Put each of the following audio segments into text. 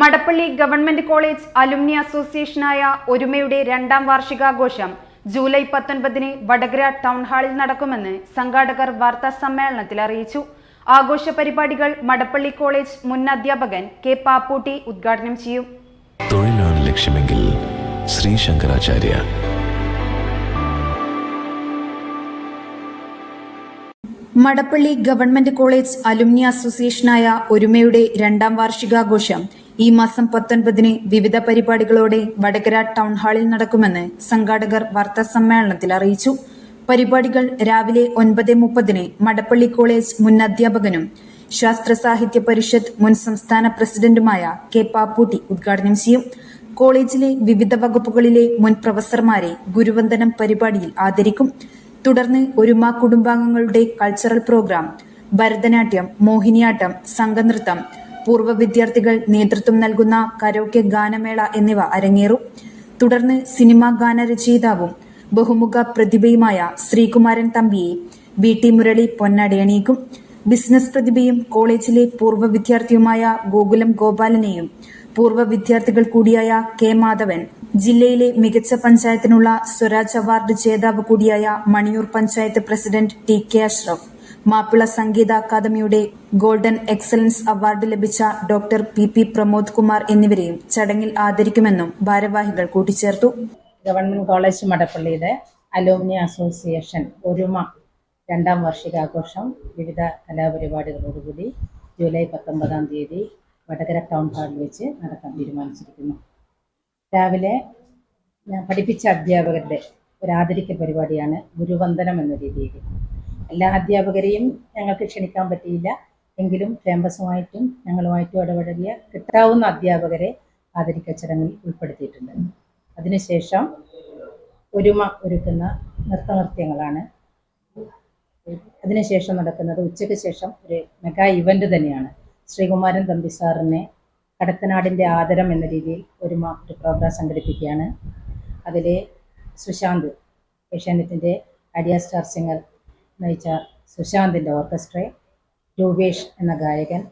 Madappally government college alumni അസോസിയേഷനായ ഒരുമയുടെ രണ്ടാം വാർഷികാഘോഷം ജൂലൈ പത്തൊൻപതിന് വടകര ടൗൺ ഹാളിൽ നടക്കുമെന്ന് സംഘാടകർ വാർത്താ സമ്മേളനത്തിൽ അറിയിച്ചു. ആഘോഷ പരിപാടികൾ മടപ്പള്ളി കോളേജ് മുൻ അധ്യാപകൻ കെ പാപ്പൂട്ടി ഉദ്ഘാടനം ചെയ്യും. തൊഴിലാണ് ലക്ഷ്യമെങ്കിൽ Sree Sankaracharya. Madappally government college alumni അസോസിയേഷനായ ഒരുമയുടെ രണ്ടാം വാർഷികാഘോഷം ഈ മാസം പത്തൊൻപതിന് വിവിധ പരിപാടികളോടെ വടകര ടൗൺ ഹാളിൽ നടക്കുമെന്ന് സംഘാടകർ വാർത്താ സമ്മേളനത്തിൽ അറിയിച്ചു. പരിപാടികൾ രാവിലെ ഒൻപത് മുപ്പതിന് മടപ്പള്ളി കോളേജ് മുൻ അധ്യാപകനും ശാസ്ത്ര സാഹിത്യ പരിഷത്ത് മുൻ സംസ്ഥാന പ്രസിഡന്റുമായ കെ പാപ്പൂട്ടി ഉദ്ഘാടനം ചെയ്യും. കോളേജിലെ വിവിധ വകുപ്പുകളിലെ മുൻ പ്രൊഫസർമാരെ ഗുരുവന്ദനം പരിപാടിയിൽ ആദരിക്കും. തുടർന്ന് ഒരുമ കുടുംബാംഗങ്ങളുടെ കൾച്ചറൽ പ്രോഗ്രാം ഭരതനാട്യം മോഹിനിയാട്ടം സംഘനൃത്തം പൂർവ വിദ്യാർത്ഥികൾ നേതൃത്വം നൽകുന്ന കരോക്കെ ഗാനമേള എന്നിവ അരങ്ങേറും. തുടർന്ന് സിനിമാ ഗാനരചയിതാവും ബഹുമുഖ പ്രതിഭയുമായ ശ്രീകുമാരൻ തമ്പിയെ വി ടി മുരളി പൊന്നാടയണിയിക്കും ബിസിനസ് പ്രതിഭയും കോളേജിലെ പൂർവ വിദ്യാർത്ഥിയുമായ ഗോകുലം ഗോപാലനെയും പൂർവ വിദ്യാർത്ഥികൾ കൂടിയായ കെ മാധവൻ ജില്ലയിലെ മികച്ച പഞ്ചായത്തിനുള്ള സ്വരാജ് അവാർഡ് ജേതാവ് കൂടിയായ Maniyur panchayat president T K Ashraf Mappila സംഗീത അക്കാദമിയുടെ ഗോൾഡൻ എക്സലൻസ് അവാർഡ് ലഭിച്ച doctor P P Pramod Kumar എന്നിവരെയും ചടങ്ങിൽ ആദരിക്കുമെന്നും ഭാരവാഹികൾ കൂട്ടിച്ചേർത്തു. ഗവൺമെന്റ് കോളേജ് മടപ്പള്ളിയുടെ അലോമിനി അസോസിയേഷൻ ഒരുമ രണ്ടാം വാർഷികാഘോഷം വിവിധ കലാപരിപാടികളോടുകൂടി ജൂലൈ പത്തൊമ്പതാം തീയതി വടകര ടൗൺ ഹാളിൽ വെച്ച് നടത്താൻ തീരുമാനിച്ചിരിക്കുന്നു. രാവിലെ പഠിപ്പിച്ച അധ്യാപകരുടെ ഒരു ആദരിക്കൽ പരിപാടിയാണ് ഗുരുവന്ദനം എന്ന രീതിയിൽ. എല്ലാ അധ്യാപകരെയും ഞങ്ങൾക്ക് ക്ഷണിക്കാൻ പറ്റിയില്ല. എങ്കിലും ക്യാമ്പസുമായിട്ടും ഞങ്ങളുമായിട്ടും ഇടപഴകിയ കിട്ടാവുന്ന അധ്യാപകരെ ആദരിക്ക ചടങ്ങിൽ ഉൾപ്പെടുത്തിയിട്ടുണ്ട്. അതിനുശേഷം ഒരുമ ഒരുക്കുന്ന നൃത്തനൃത്യങ്ങളാണ്. അതിനുശേഷം നടക്കുന്നത് ഉച്ചയ്ക്ക് ശേഷം ഒരു മെഗാ ഇവന്റ് തന്നെയാണ്. ശ്രീകുമാരൻ തമ്പി സാറിനെ കടത്തനാടിന്റെ ആദരം എന്ന രീതിയിൽ ഒരുമ ഒരു പ്രോഗ്രാം സംഘടിപ്പിക്കുകയാണ്. അതിൽ സുശാന്ത് ഏഷ്യാനെറ്റിന്റെ അഡിയ സ്റ്റാർ സിംഗർ നയിച്ച സുശാന്തിന്റെ ഓർക്കസ്ട്രയെ രൂപേഷ് എന്ന ഗായകൻ.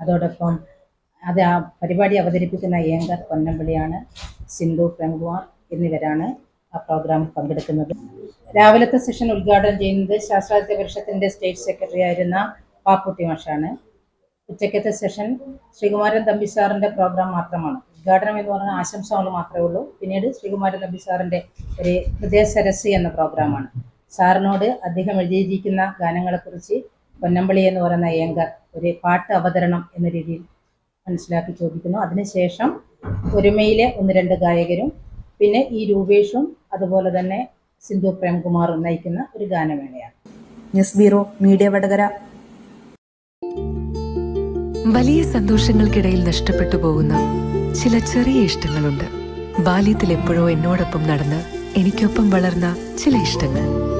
അതോടൊപ്പം അത് ആ പരിപാടി അവതരിപ്പിക്കുന്ന ഏങ്കർ പൊന്നമ്പിളിയാണ് സിന്ധു പ്രേംകുമാർ എന്നിവരാണ് ആ പ്രോഗ്രാം പങ്കെടുക്കുന്നത്. രാവിലത്തെ സെഷൻ ഉദ്ഘാടനം ചെയ്യുന്നത് ശാസ്ത്രാജ്യ പരിഷത്തിന്റെ സ്റ്റേറ്റ് സെക്രട്ടറി ആയിരുന്ന പാപ്പുട്ടി മാഷാണ്. ഉച്ചക്കത്തെ സെഷൻ ശ്രീകുമാരൻ തമ്പി സാറിന്റെ പ്രോഗ്രാം മാത്രമാണ്. ഉദ്ഘാടനം എന്ന് പറഞ്ഞാൽ ആശംസകൾ മാത്രമേ ഉള്ളൂ. പിന്നീട് ശ്രീകുമാരൻ തമ്പി സാറിന്റെ ഒരു ഹൃദയ സരസ് എന്ന പ്രോഗ്രാമാണ്. സാറിനോട് അദ്ദേഹം എഴുതിയിരിക്കുന്ന ഗാനങ്ങളെക്കുറിച്ച് പൊന്നമ്പളി എന്ന് പറയുന്ന ഏങ്കർ ഒരു പാട്ട് അവതരണം എന്ന രീതിയിൽ മനസ്സിലാക്കി ചോദിക്കുന്നു. അതിനുശേഷം ഒരുമയിലെ ഒന്ന് രണ്ട് ഗായകരും പിന്നെ ഈ രൂപേഷും അതുപോലെ തന്നെ സിന്ധു പ്രേംകുമാറും നയിക്കുന്ന ഒരു ഗാനമേളയാണ്. News bureau media Vadakara. വലിയ സന്തോഷങ്ങൾക്കിടയിൽ നഷ്ടപ്പെട്ടു പോകുന്ന ചില ചെറിയ ഇഷ്ടങ്ങളുണ്ട്. ബാല്യത്തിൽ എപ്പോഴോ എന്നോടൊപ്പം നടന്ന് എനിക്കൊപ്പം വളർന്ന ചില ഇഷ്ടങ്ങൾ.